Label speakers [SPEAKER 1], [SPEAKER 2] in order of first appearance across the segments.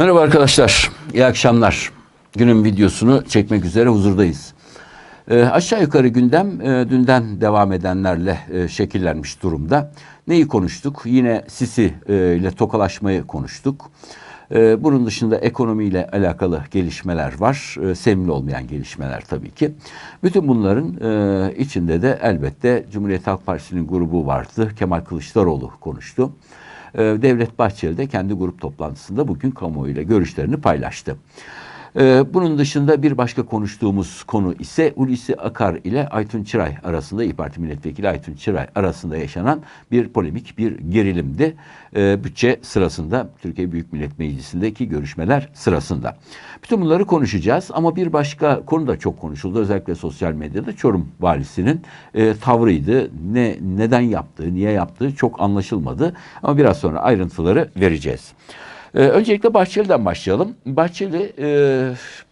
[SPEAKER 1] Merhaba arkadaşlar, iyi akşamlar. Günün videosunu çekmek üzere huzurdayız. Ee, aşağı yukarı gündem e, dünden devam edenlerle e, şekillenmiş durumda. Neyi konuştuk? Yine Sisi e, ile tokalaşmayı konuştuk. E, bunun dışında ekonomiyle alakalı gelişmeler var. E, sevimli olmayan gelişmeler tabii ki. Bütün bunların e, içinde de elbette Cumhuriyet Halk Partisi'nin grubu vardı. Kemal Kılıçdaroğlu konuştu. Ee, Devlet Bahçeli de kendi grup toplantısında bugün kamuoyuyla görüşlerini paylaştı. Ee, Bunun dışında bir başka konuştuğumuz konu ise Hulusi Akar ile Aytun Çıray arasında, İYİ Parti Milletvekili Aytun Çıray arasında yaşanan bir polemik, bir gerilimdi. Ee, Bütçe sırasında, Türkiye Büyük Millet Meclisi'ndeki görüşmeler sırasında. Bütün bunları konuşacağız ama bir başka konu da çok konuşuldu. Özellikle sosyal medyada Çorum valisinin e, tavrıydı. Ne Neden yaptığı, niye yaptığı çok anlaşılmadı. Ama biraz sonra ayrıntıları vereceğiz. Ee, öncelikle Bahçeli'den başlayalım. Bahçeli e,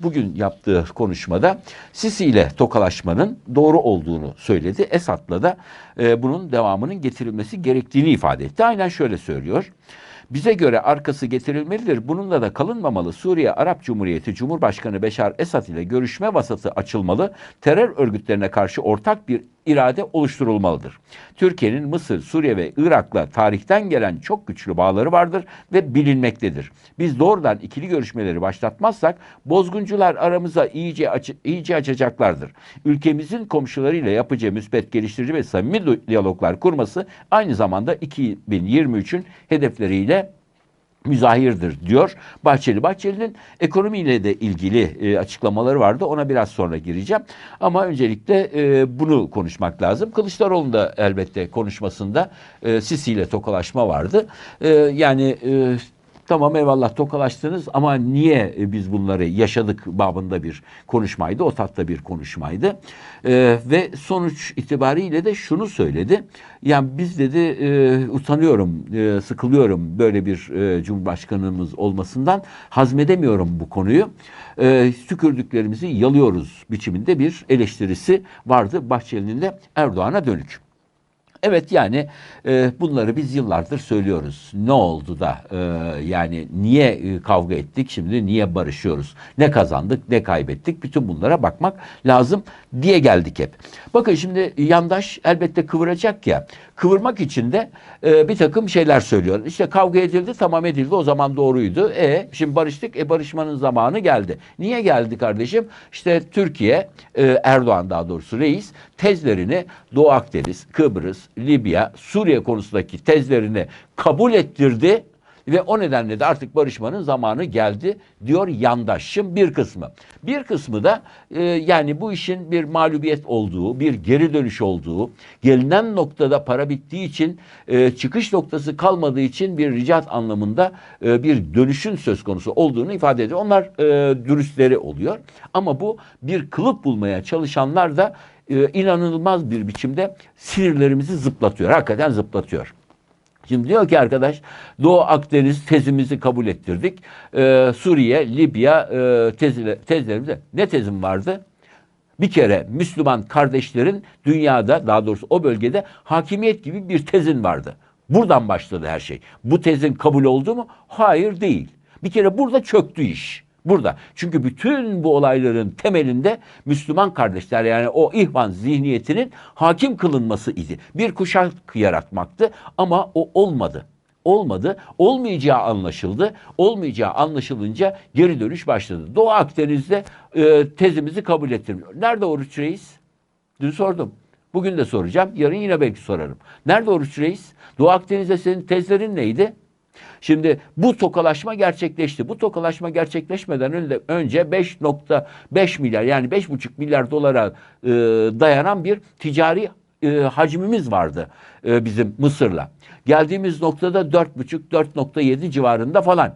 [SPEAKER 1] bugün yaptığı konuşmada Sisi ile tokalaşmanın doğru olduğunu söyledi. Esad'la da e, bunun devamının getirilmesi gerektiğini ifade etti. Aynen şöyle söylüyor. Bize göre arkası getirilmelidir. Bununla da kalınmamalı. Suriye Arap Cumhuriyeti Cumhurbaşkanı Beşar Esad ile görüşme vasatı açılmalı. Terör örgütlerine karşı ortak bir irade oluşturulmalıdır. Türkiye'nin Mısır, Suriye ve Irak'la tarihten gelen çok güçlü bağları vardır ve bilinmektedir. Biz doğrudan ikili görüşmeleri başlatmazsak bozguncular aramıza iyice açı, iyice açacaklardır. Ülkemizin komşularıyla yapacağı müspet geliştirici ve samimi diyaloglar kurması aynı zamanda 2023'ün hedefleriyle müzahirdir diyor Bahçeli. Bahçeli'nin ekonomiyle de ilgili e, açıklamaları vardı. Ona biraz sonra gireceğim. Ama öncelikle e, bunu konuşmak lazım. Kılıçdaroğlu'nun da elbette konuşmasında e, Sisi ile tokalaşma vardı. E, yani e, Tamam eyvallah tokalaştınız ama niye e, biz bunları yaşadık babında bir konuşmaydı. O tatta bir konuşmaydı. Ee, ve sonuç itibariyle de şunu söyledi. Yani biz dedi e, utanıyorum, e, sıkılıyorum böyle bir e, cumhurbaşkanımız olmasından. Hazmedemiyorum bu konuyu. E, tükürdüklerimizi yalıyoruz biçiminde bir eleştirisi vardı Bahçeli'nin de Erdoğan'a dönük. Evet yani e, bunları biz yıllardır söylüyoruz. Ne oldu da e, yani niye e, kavga ettik şimdi niye barışıyoruz? Ne kazandık ne kaybettik? Bütün bunlara bakmak lazım diye geldik hep. Bakın şimdi yandaş elbette kıvıracak ya. Kıvırmak için de e, bir takım şeyler söylüyor. İşte kavga edildi tamam edildi o zaman doğruydu. E şimdi barıştık e barışmanın zamanı geldi. Niye geldi kardeşim? İşte Türkiye e, Erdoğan daha doğrusu reis tezlerini Doğu Akdeniz, Kıbrıs, Libya, Suriye konusundaki tezlerini kabul ettirdi ve o nedenle de artık barışmanın zamanı geldi diyor yandaşım bir kısmı. Bir kısmı da e, yani bu işin bir mağlubiyet olduğu, bir geri dönüş olduğu, gelinen noktada para bittiği için e, çıkış noktası kalmadığı için bir ricat anlamında e, bir dönüşün söz konusu olduğunu ifade ediyor. Onlar e, dürüstleri oluyor ama bu bir kılıp bulmaya çalışanlar da e, inanılmaz bir biçimde sinirlerimizi zıplatıyor. Hakikaten zıplatıyor. Şimdi diyor ki arkadaş Doğu Akdeniz tezimizi kabul ettirdik. Ee, Suriye, Libya e, tezile, tezlerimize ne tezim vardı? Bir kere Müslüman kardeşlerin dünyada daha doğrusu o bölgede hakimiyet gibi bir tezin vardı. Buradan başladı her şey. Bu tezin kabul oldu mu? Hayır değil. Bir kere burada çöktü iş. Burada. Çünkü bütün bu olayların temelinde Müslüman kardeşler yani o ihvan zihniyetinin hakim kılınması idi. Bir kuşak yaratmaktı ama o olmadı. Olmadı. Olmayacağı anlaşıldı. Olmayacağı anlaşılınca geri dönüş başladı. Doğu Akdeniz'de e, tezimizi kabul ettirmiyor. Nerede Oruç Reis? Dün sordum. Bugün de soracağım. Yarın yine belki sorarım. Nerede Oruç Reis? Doğu Akdeniz'de senin tezlerin neydi? Şimdi bu tokalaşma gerçekleşti. Bu tokalaşma gerçekleşmeden önce, önce 5.5 milyar yani 5.5 milyar dolara e, dayanan bir ticari e, hacmimiz vardı e, bizim Mısır'la. Geldiğimiz noktada 4.5-4.7 civarında falan.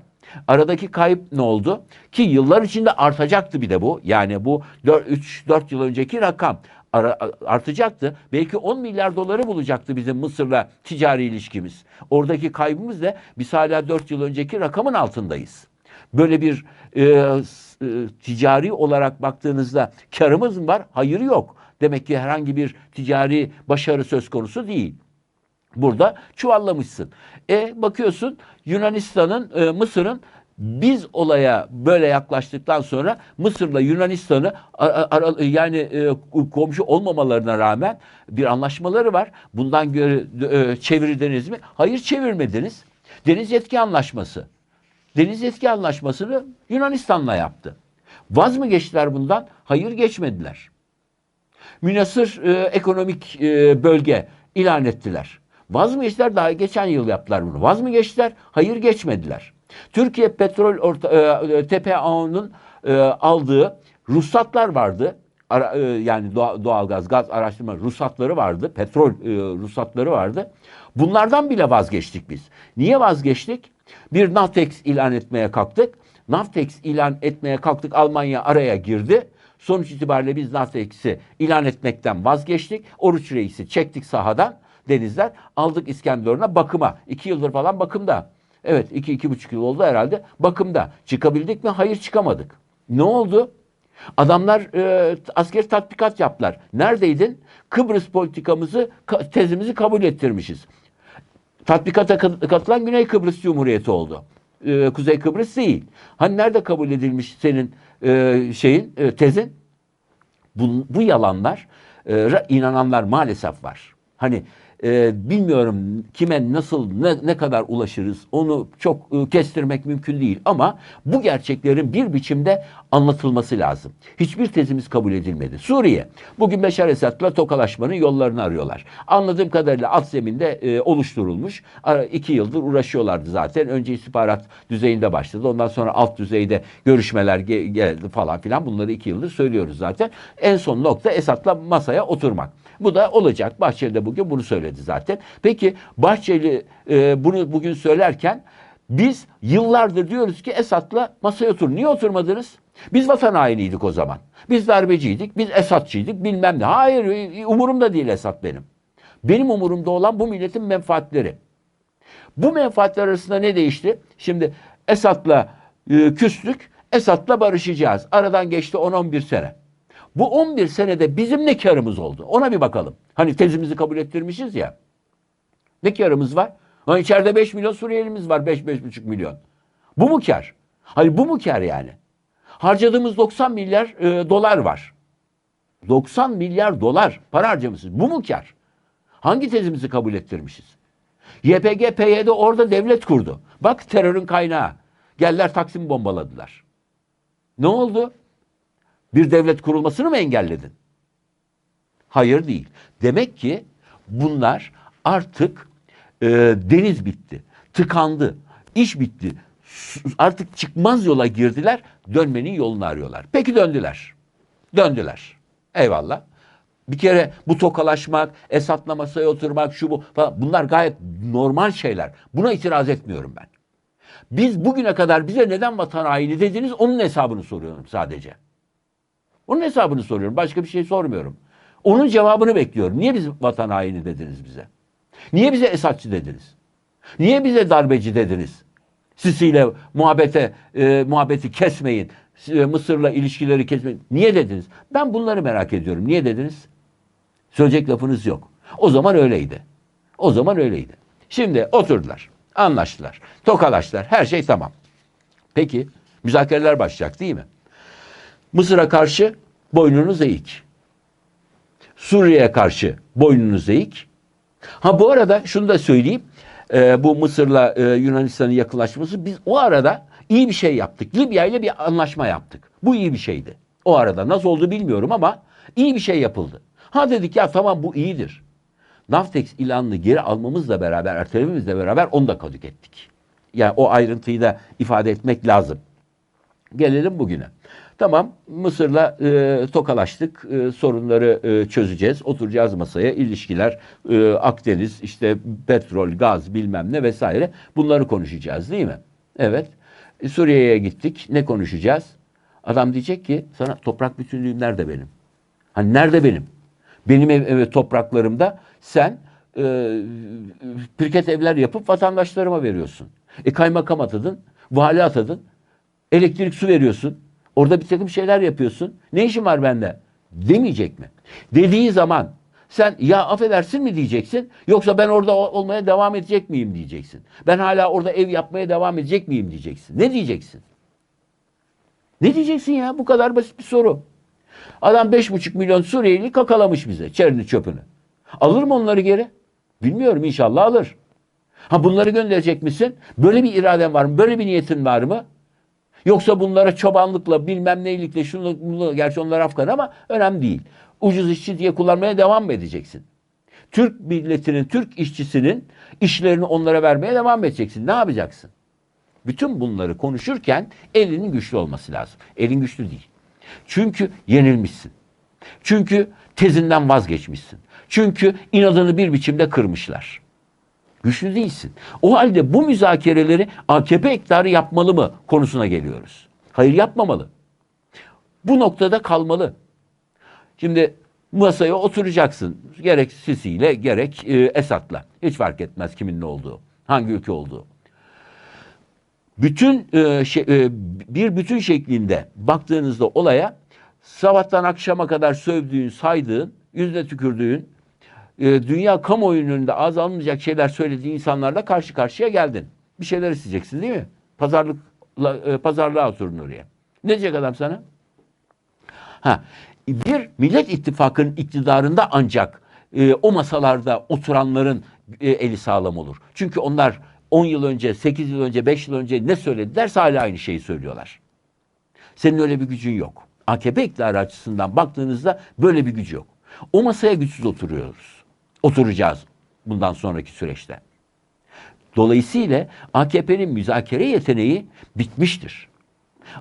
[SPEAKER 1] Aradaki kayıp ne oldu? Ki yıllar içinde artacaktı bir de bu. Yani bu 3-4 yıl önceki rakam artacaktı. Belki 10 milyar doları bulacaktı bizim Mısır'la ticari ilişkimiz. Oradaki kaybımız da biz hala 4 yıl önceki rakamın altındayız. Böyle bir e, e, ticari olarak baktığınızda karımız mı var? Hayır yok. Demek ki herhangi bir ticari başarı söz konusu değil. Burada çuvallamışsın. E bakıyorsun Yunanistan'ın, e, Mısır'ın biz olaya böyle yaklaştıktan sonra Mısır'la Yunanistan'ı yani e, komşu olmamalarına rağmen bir anlaşmaları var. Bundan göre e, çevirdiniz mi? Hayır çevirmediniz. Deniz yetki anlaşması. Deniz yetki anlaşmasını Yunanistan'la yaptı. Vaz mı geçtiler bundan? Hayır geçmediler. Münasır e, ekonomik e, bölge ilan ettiler. Vaz mı geçtiler? Daha geçen yıl yaptılar bunu. Vaz mı geçtiler? Hayır geçmediler. Türkiye Petrol Orta, e, TPA'nın e, aldığı ruhsatlar vardı. Ara, e, yani doğa- doğalgaz, gaz araştırma ruhsatları vardı. Petrol e, ruhsatları vardı. Bunlardan bile vazgeçtik biz. Niye vazgeçtik? Bir Navtex ilan etmeye kalktık. Navtex ilan etmeye kalktık. Almanya araya girdi. Sonuç itibariyle biz Naftex'i ilan etmekten vazgeçtik. Oruç Reis'i çektik sahadan denizler. Aldık İskenderun'a bakıma. İki yıldır falan bakımda. Evet iki, iki buçuk yıl oldu herhalde. Bakımda. Çıkabildik mi? Hayır çıkamadık. Ne oldu? Adamlar e, asker tatbikat yaptılar. Neredeydin? Kıbrıs politikamızı, ka- tezimizi kabul ettirmişiz. Tatbikata kat- katılan Güney Kıbrıs Cumhuriyeti oldu. Ee, Kuzey Kıbrıs değil. Hani nerede kabul edilmiş senin e, şeyin, e, tezin? Bu, bu yalanlar e, inananlar maalesef var. Hani e, bilmiyorum kime nasıl ne, ne kadar ulaşırız onu çok e, kestirmek mümkün değil ama bu gerçeklerin bir biçimde anlatılması lazım. Hiçbir tezimiz kabul edilmedi. Suriye bugün Beşar Esad'la tokalaşmanın yollarını arıyorlar. Anladığım kadarıyla alt zeminde e, oluşturulmuş. Ara, iki yıldır uğraşıyorlardı zaten. Önce istihbarat düzeyinde başladı. Ondan sonra alt düzeyde görüşmeler ge- geldi falan filan. Bunları iki yıldır söylüyoruz zaten. En son nokta Esad'la masaya oturmak. Bu da olacak. Bahçeli de bugün bunu söyledi zaten. Peki Bahçeli e, bunu bugün söylerken biz yıllardır diyoruz ki Esad'la masaya otur. Niye oturmadınız? Biz vatan hainiydik o zaman. Biz darbeciydik, biz Esadçıydık bilmem ne. Hayır umurumda değil Esad benim. Benim umurumda olan bu milletin menfaatleri. Bu menfaatler arasında ne değişti? Şimdi Esad'la e, küstük, Esad'la barışacağız. Aradan geçti 10-11 sene. Bu 11 senede bizim ne karımız oldu? Ona bir bakalım. Hani tezimizi kabul ettirmişiz ya. Ne karımız var? Ha, içeride 5 milyon Suriyelimiz var. 5-5,5 milyon. Bu mu kar? Hani bu mu kar yani? Harcadığımız 90 milyar e, dolar var. 90 milyar dolar para harcamışız. Bu mu kar? Hangi tezimizi kabul ettirmişiz? YPG, PYD orada devlet kurdu. Bak terörün kaynağı. Geldiler Taksim bombaladılar. Ne oldu? Bir devlet kurulmasını mı engelledin? Hayır değil. Demek ki bunlar artık e, deniz bitti, tıkandı, iş bitti. Artık çıkmaz yola girdiler, dönmenin yolunu arıyorlar. Peki döndüler. Döndüler. Eyvallah. Bir kere bu tokalaşmak, Esad'la masaya oturmak, şu bu falan bunlar gayet normal şeyler. Buna itiraz etmiyorum ben. Biz bugüne kadar bize neden vatan haini dediniz onun hesabını soruyorum sadece. Onun hesabını soruyorum. Başka bir şey sormuyorum. Onun cevabını bekliyorum. Niye biz vatan haini dediniz bize? Niye bize Esadçı dediniz? Niye bize darbeci dediniz? Sisi ile muhabbete, e, muhabbeti kesmeyin. E, Mısır'la ilişkileri kesmeyin. Niye dediniz? Ben bunları merak ediyorum. Niye dediniz? Söyleyecek lafınız yok. O zaman öyleydi. O zaman öyleydi. Şimdi oturdular. Anlaştılar. Tokalaştılar. Her şey tamam. Peki müzakereler başlayacak değil mi? Mısır'a karşı boynunuz eğik. Suriye'ye karşı boynunuz eğik. Ha bu arada şunu da söyleyeyim. Ee, bu Mısır'la e, Yunanistan'ın yakınlaşması biz o arada iyi bir şey yaptık. Libya ile bir anlaşma yaptık. Bu iyi bir şeydi. O arada nasıl oldu bilmiyorum ama iyi bir şey yapıldı. Ha dedik ya tamam bu iyidir. Navtex ilanını geri almamızla beraber, ertelememizle beraber onu da kadük ettik. Yani o ayrıntıyı da ifade etmek lazım. Gelelim bugüne. Tamam Mısır'la e, tokalaştık. E, sorunları e, çözeceğiz. Oturacağız masaya. ilişkiler, e, Akdeniz, işte petrol, gaz bilmem ne vesaire. Bunları konuşacağız değil mi? Evet. E, Suriye'ye gittik. Ne konuşacağız? Adam diyecek ki sana toprak bütünlüğüm nerede benim? Hani nerede benim? Benim ev, ev- topraklarımda sen e, pirket evler yapıp vatandaşlarıma veriyorsun. E kaymakam atadın, vali atadın, elektrik su veriyorsun. Orada bir takım şeyler yapıyorsun. Ne işin var bende? Demeyecek mi? Dediği zaman Sen ya affedersin mi diyeceksin yoksa ben orada ol- olmaya devam edecek miyim diyeceksin. Ben hala orada ev yapmaya devam edecek miyim diyeceksin. Ne diyeceksin? Ne diyeceksin ya? Bu kadar basit bir soru. Adam 5,5 milyon Suriyeli kakalamış bize çerini çöpünü. Alır mı onları geri? Bilmiyorum inşallah alır. Ha bunları gönderecek misin? Böyle bir iraden var mı? Böyle bir niyetin var mı? Yoksa bunlara çobanlıkla bilmem neylikle şunu bunu gerçi onlar Afgan ama önemli değil. Ucuz işçi diye kullanmaya devam mı edeceksin? Türk milletinin, Türk işçisinin işlerini onlara vermeye devam edeceksin. Ne yapacaksın? Bütün bunları konuşurken elinin güçlü olması lazım. Elin güçlü değil. Çünkü yenilmişsin. Çünkü tezinden vazgeçmişsin. Çünkü inadını bir biçimde kırmışlar. Güçlü değilsin. O halde bu müzakereleri AKP iktidarı yapmalı mı konusuna geliyoruz. Hayır yapmamalı. Bu noktada kalmalı. Şimdi masaya oturacaksın. Gerek Sisi ile gerek e, Esad'la. Hiç fark etmez kimin ne olduğu. Hangi ülke olduğu. Bütün e, şey, e, bir bütün şeklinde baktığınızda olaya sabahtan akşama kadar sövdüğün, saydığın, yüzüne tükürdüğün, e, dünya kamuoyunun önünde ağız alınmayacak şeyler söylediği insanlarla karşı karşıya geldin. Bir şeyler isteyeceksin değil mi? Pazarlıkla, e, pazarlığa oturun oraya. Ne diyecek adam sana? Ha, bir Millet İttifakı'nın iktidarında ancak e, o masalarda oturanların e, eli sağlam olur. Çünkü onlar 10 yıl önce, 8 yıl önce, 5 yıl önce ne söyledilerse hala aynı şeyi söylüyorlar. Senin öyle bir gücün yok. AKP iktidarı açısından baktığınızda böyle bir gücü yok. O masaya güçsüz oturuyoruz. Oturacağız bundan sonraki süreçte. Dolayısıyla AKP'nin müzakere yeteneği bitmiştir.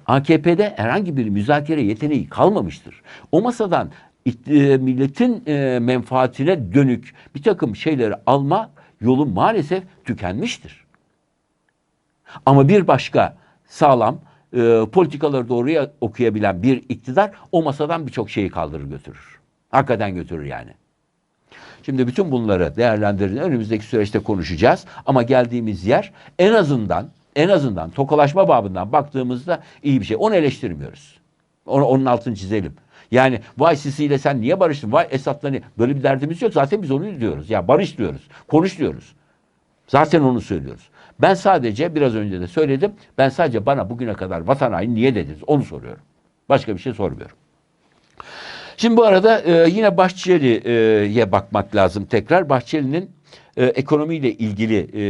[SPEAKER 1] AKP'de herhangi bir müzakere yeteneği kalmamıştır. O masadan e, milletin e, menfaatine dönük bir takım şeyleri alma yolu maalesef tükenmiştir. Ama bir başka sağlam e, politikaları doğruya okuyabilen bir iktidar o masadan birçok şeyi kaldırır götürür. Hakikaten götürür yani. Şimdi bütün bunları değerlendirin. Önümüzdeki süreçte konuşacağız. Ama geldiğimiz yer en azından en azından tokalaşma babından baktığımızda iyi bir şey. Onu eleştirmiyoruz. Onu, onun altını çizelim. Yani vay Sisi ile sen niye barıştın? Vay Esad'la niye? Böyle bir derdimiz yok. Zaten biz onu diyoruz. Ya barış diyoruz. Konuş diyoruz. Zaten onu söylüyoruz. Ben sadece biraz önce de söyledim. Ben sadece bana bugüne kadar vatan haini niye dediniz? Onu soruyorum. Başka bir şey sormuyorum. Şimdi bu arada e, yine Bahçeli'ye bakmak lazım tekrar. Bahçeli'nin e, ekonomiyle ilgili e,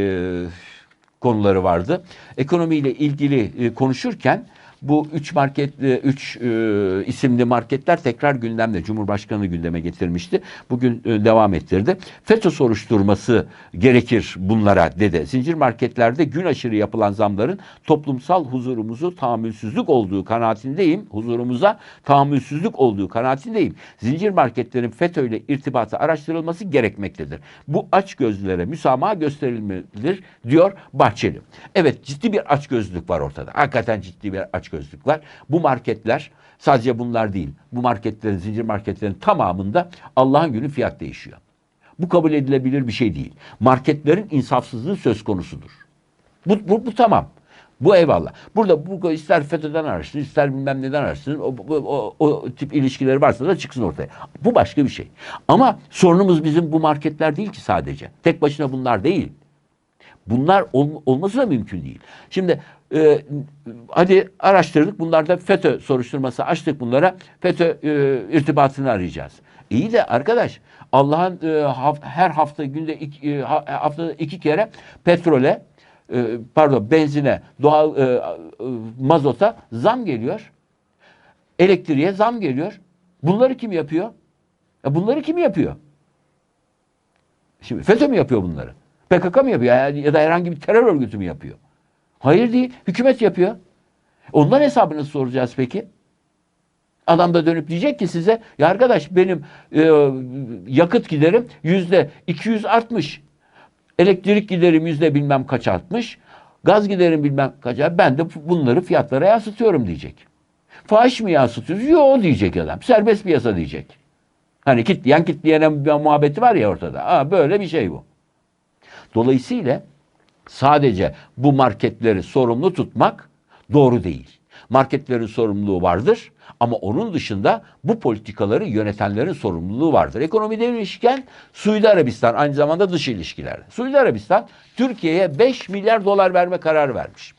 [SPEAKER 1] konuları vardı. Ekonomiyle ilgili e, konuşurken bu üç market, e, üç e, isimli marketler tekrar gündemde. Cumhurbaşkanı gündeme getirmişti. Bugün e, devam ettirdi. FETÖ soruşturması gerekir bunlara dedi. Zincir marketlerde gün aşırı yapılan zamların toplumsal huzurumuzu tahammülsüzlük olduğu kanaatindeyim. Huzurumuza tahammülsüzlük olduğu kanaatindeyim. Zincir marketlerin FETÖ ile irtibatı araştırılması gerekmektedir. Bu aç gözlülere müsamaha gösterilmelidir diyor Bahçeli. Evet ciddi bir açgözlülük var ortada. Hakikaten ciddi bir açgözlülük var. Bu marketler sadece bunlar değil. Bu marketlerin, zincir marketlerin tamamında Allah'ın günü fiyat değişiyor. Bu kabul edilebilir bir şey değil. Marketlerin insafsızlığı söz konusudur. Bu, bu, bu tamam. Bu eyvallah. Burada bu ister FETÖ'den araştırsın, ister bilmem neden araştırsın. O, o, o, o tip ilişkileri varsa da çıksın ortaya. Bu başka bir şey. Ama sorunumuz bizim bu marketler değil ki sadece. Tek başına bunlar değil. Bunlar ol, olması da mümkün değil. Şimdi e, hadi araştırdık. Bunlarda FETÖ soruşturması açtık bunlara. FETÖ e, irtibatını arayacağız. İyi de arkadaş Allah'ın e, haf- her hafta günde iki, e, ha- haftada iki kere petrole e, pardon benzine doğal e, e, mazota zam geliyor. Elektriğe zam geliyor. Bunları kim yapıyor? Ya bunları kim yapıyor? Şimdi FETÖ mü yapıyor bunları? PKK mı yapıyor? Yani ya da herhangi bir terör örgütü mü yapıyor? Hayır değil. Hükümet yapıyor. Onların hesabını soracağız peki. Adam da dönüp diyecek ki size ya arkadaş benim e, yakıt giderim yüzde 200 artmış. Elektrik giderim yüzde bilmem kaç artmış. Gaz giderim bilmem kaç. Ben de bunları fiyatlara yansıtıyorum diyecek. Fahiş mi yansıtıyoruz? Yok diyecek adam. Serbest piyasa diyecek. Hani kitleyen kitleyene muhabbeti var ya ortada. Aa, böyle bir şey bu. Dolayısıyla sadece bu marketleri sorumlu tutmak doğru değil. Marketlerin sorumluluğu vardır ama onun dışında bu politikaları yönetenlerin sorumluluğu vardır. Ekonomi demişken Suudi Arabistan aynı zamanda dış ilişkiler. Suudi Arabistan Türkiye'ye 5 milyar dolar verme kararı vermiş.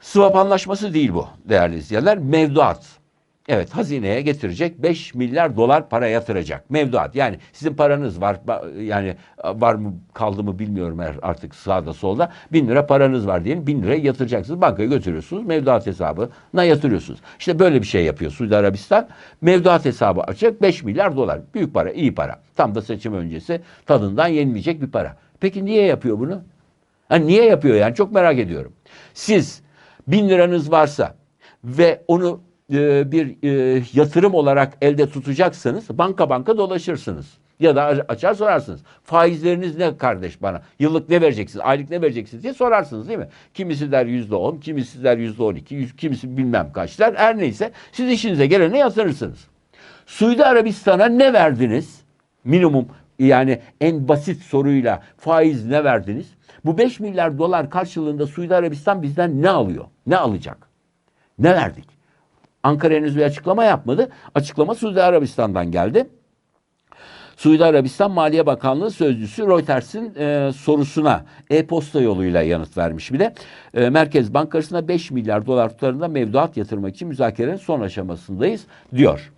[SPEAKER 1] Swap anlaşması değil bu değerli izleyenler. Mevduat. Evet hazineye getirecek 5 milyar dolar para yatıracak. Mevduat yani sizin paranız var yani var mı kaldı mı bilmiyorum artık sağda solda. Bin lira paranız var diyelim bin lirayı yatıracaksınız bankaya götürüyorsunuz mevduat hesabına yatırıyorsunuz. İşte böyle bir şey yapıyor Suudi Arabistan. Mevduat hesabı açacak 5 milyar dolar. Büyük para iyi para. Tam da seçim öncesi tadından yenmeyecek bir para. Peki niye yapıyor bunu? Ha, niye yapıyor yani çok merak ediyorum. Siz bin liranız varsa ve onu e, bir e, yatırım olarak elde tutacaksanız banka banka dolaşırsınız. Ya da açar sorarsınız. Faizleriniz ne kardeş bana? Yıllık ne vereceksiniz? Aylık ne vereceksiniz diye sorarsınız değil mi? Kimisi der yüzde on, kimisi der yüzde on iki, kimisi bilmem kaç der. Her neyse siz işinize gelene yatırırsınız. Suudi Arabistan'a ne verdiniz? Minimum yani en basit soruyla faiz ne verdiniz? Bu 5 milyar dolar karşılığında Suudi Arabistan bizden ne alıyor? Ne alacak? Ne verdik? Ankara henüz bir açıklama yapmadı. Açıklama Suudi Arabistan'dan geldi. Suudi Arabistan Maliye Bakanlığı sözcüsü Reuters'in e, sorusuna e-posta yoluyla yanıt vermiş bir de. E, Merkez Bankası'na 5 milyar dolar tutarında mevduat yatırmak için müzakerenin son aşamasındayız diyor.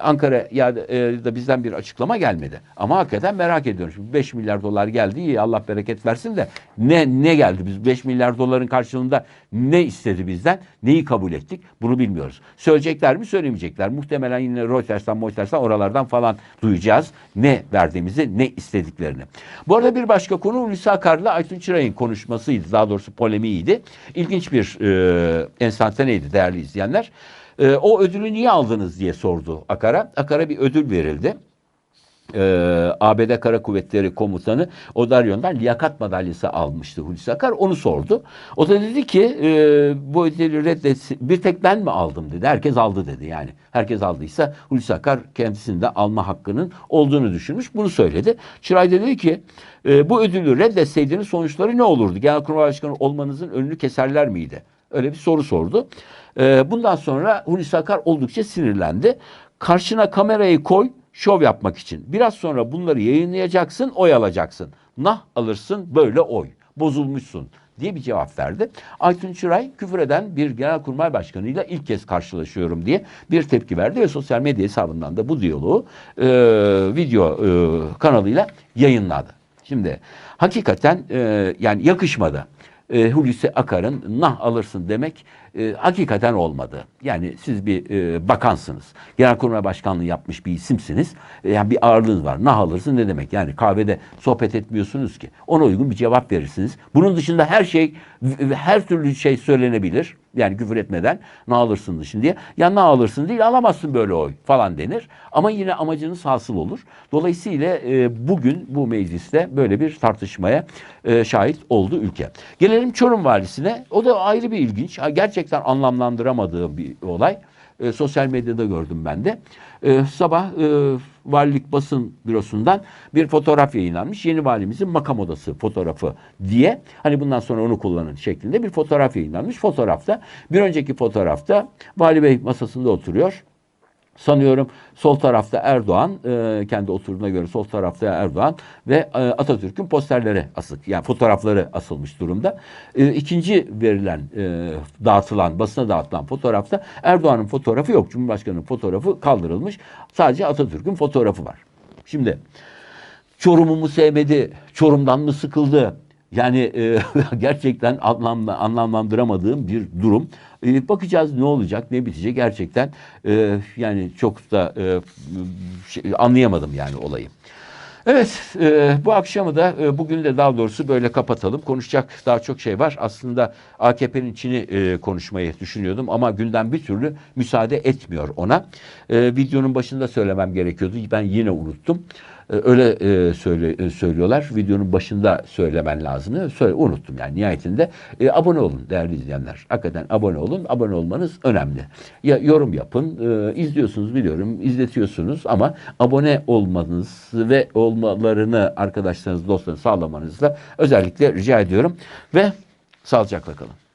[SPEAKER 1] Ankara ya da, e, da bizden bir açıklama gelmedi. Ama hakikaten merak ediyorum. Şimdi 5 milyar dolar geldi. iyi Allah bereket versin de ne ne geldi? Biz 5 milyar doların karşılığında ne istedi bizden? Neyi kabul ettik? Bunu bilmiyoruz. Söyleyecekler mi? Söylemeyecekler. Muhtemelen yine Reuters'tan, Reuters'tan oralardan falan duyacağız. Ne verdiğimizi, ne istediklerini. Bu arada bir başka konu Hulusi Akar'la Aytun Çıray'ın konuşmasıydı. Daha doğrusu polemiğiydi. İlginç bir e, enstantaneydi değerli izleyenler. E, o ödülü niye aldınız diye sordu Akar'a. Akar'a bir ödül verildi. Ee, ABD Kara Kuvvetleri Komutanı Odaryon'dan liyakat madalyası almıştı Hulusi Akar. Onu sordu. O da dedi ki e, bu ödülü reddet bir tek ben mi aldım dedi. Herkes aldı dedi yani. Herkes aldıysa Hulusi Akar kendisinin de alma hakkının olduğunu düşünmüş. Bunu söyledi. Çıray dedi ki e, bu ödülü reddetseydiniz sonuçları ne olurdu? Genelkurmay Başkanı olmanızın önünü keserler miydi? Öyle bir soru sordu. Ee, bundan sonra Hulusi Akar oldukça sinirlendi. Karşına kamerayı koy, şov yapmak için. Biraz sonra bunları yayınlayacaksın, oy alacaksın. Nah alırsın, böyle oy. Bozulmuşsun diye bir cevap verdi. Aytun Çıray küfür eden bir genelkurmay başkanıyla ilk kez karşılaşıyorum diye bir tepki verdi ve sosyal medya hesabından da bu diyaloğu e, video e, kanalıyla yayınladı. Şimdi hakikaten e, yani yakışmadı e, Hulusi Akar'ın nah alırsın demek e, hakikaten olmadı. Yani siz bir e, bakansınız. Genelkurmay Başkanlığı yapmış bir isimsiniz. E, yani bir ağırlığınız var. Nah alırsın ne demek? Yani kahvede sohbet etmiyorsunuz ki. Ona uygun bir cevap verirsiniz. Bunun dışında her şey her türlü şey söylenebilir. Yani küfür etmeden ne alırsın dışın diye. Ya ne alırsın değil alamazsın böyle oy falan denir. Ama yine amacınız hasıl olur. Dolayısıyla e, bugün bu mecliste böyle bir tartışmaya e, şahit oldu ülke. Gelelim Çorum valisine. O da ayrı bir ilginç. Gerçekten anlamlandıramadığım bir olay. E, sosyal medyada gördüm ben de. E, sabah e, valilik basın bürosundan bir fotoğraf yayınlanmış. Yeni valimizin makam odası fotoğrafı diye. Hani bundan sonra onu kullanın şeklinde bir fotoğraf yayınlanmış. Fotoğrafta bir önceki fotoğrafta vali bey masasında oturuyor. Sanıyorum sol tarafta Erdoğan, e, kendi oturduğuna göre sol tarafta Erdoğan ve e, Atatürk'ün posterleri asık, yani fotoğrafları asılmış durumda. E, ikinci verilen, e, dağıtılan, basına dağıtılan fotoğrafta Erdoğan'ın fotoğrafı yok. Cumhurbaşkanı'nın fotoğrafı kaldırılmış. Sadece Atatürk'ün fotoğrafı var. Şimdi Çorum'u mu sevmedi, Çorum'dan mı sıkıldı? Yani e, gerçekten anlamla, anlamlandıramadığım bir durum. E, bakacağız ne olacak, ne bitecek gerçekten. e, yani çok da e, şey, anlayamadım yani olayı. Evet, e, bu akşamı da e, bugün de daha doğrusu böyle kapatalım. Konuşacak daha çok şey var. Aslında AKP'nin içini e, konuşmayı düşünüyordum ama gündem bir türlü müsaade etmiyor ona. E, videonun başında söylemem gerekiyordu. Ben yine unuttum. E, öyle e, söyle, e, söylüyorlar. Videonun başında söylemen lazımdı. Söyle, unuttum yani nihayetinde. E, abone olun değerli izleyenler. Hakikaten abone olun. Abone olmanız önemli. Ya yorum yapın. E, izliyorsunuz biliyorum. izletiyorsunuz ama abone olmanız ve olmalarını arkadaşlarınız, dostlarınız sağlamanızla özellikle rica ediyorum. Ve sağlıcakla kalın.